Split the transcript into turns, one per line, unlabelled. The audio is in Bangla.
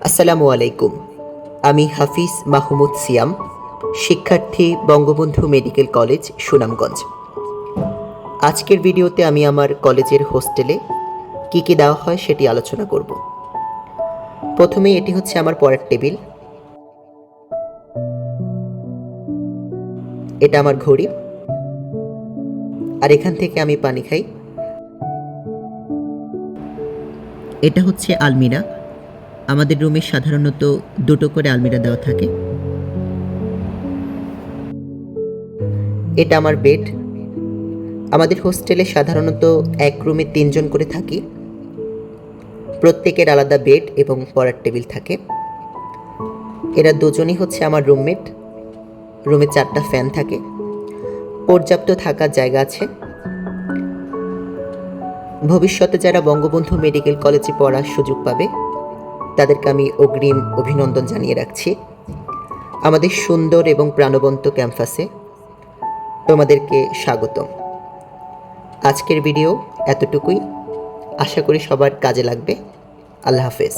আসসালামু আলাইকুম আমি হাফিজ মাহমুদ সিয়াম, শিক্ষার্থী, বঙ্গবন্ধু মেডিকেল কলেজ, সুনামগঞ্জ। আজকের ভিডিওতে আমি আমার কলেজের হোস্টেলে কী কী দেওয়া হয় সেটি আলোচনা করব। প্রথমে এটি হচ্ছে আমার পড়ার টেবিল। এটা আমার ঘড়ি। আর এখান থেকে আমি পানি খাই। এটা হচ্ছে আলমিরা। আমাদের রুমে সাধারণত দুটো করে আলমিরা দেওয়া থাকে। এটা আমার বেড। আমাদের হোস্টেলে সাধারণত এক রুমে তিনজন করে থাকি। প্রত্যেকের আলাদা বেড এবং পড়ার টেবিল থাকে। এরা দুজনই হচ্ছে আমার রুমমেট। রুমে চারটা ফ্যান থাকে। পর্যাপ্ত থাকার জায়গা আছে। ভবিষ্যতে যারা বঙ্গবন্ধু মেডিকেল কলেজে পড়ার সুযোগ পাবে তাদেরকে আমি অগ্রিম অভিনন্দন জানিয়ে রাখছি। আমাদের সুন্দর এবং প্রাণবন্ত ক্যাম্পাসে তোমাদেরকে স্বাগতম। আজকের ভিডিও এতটুকুই। আশা করি সবার কাজে লাগবে। আল্লাহ হাফেজ।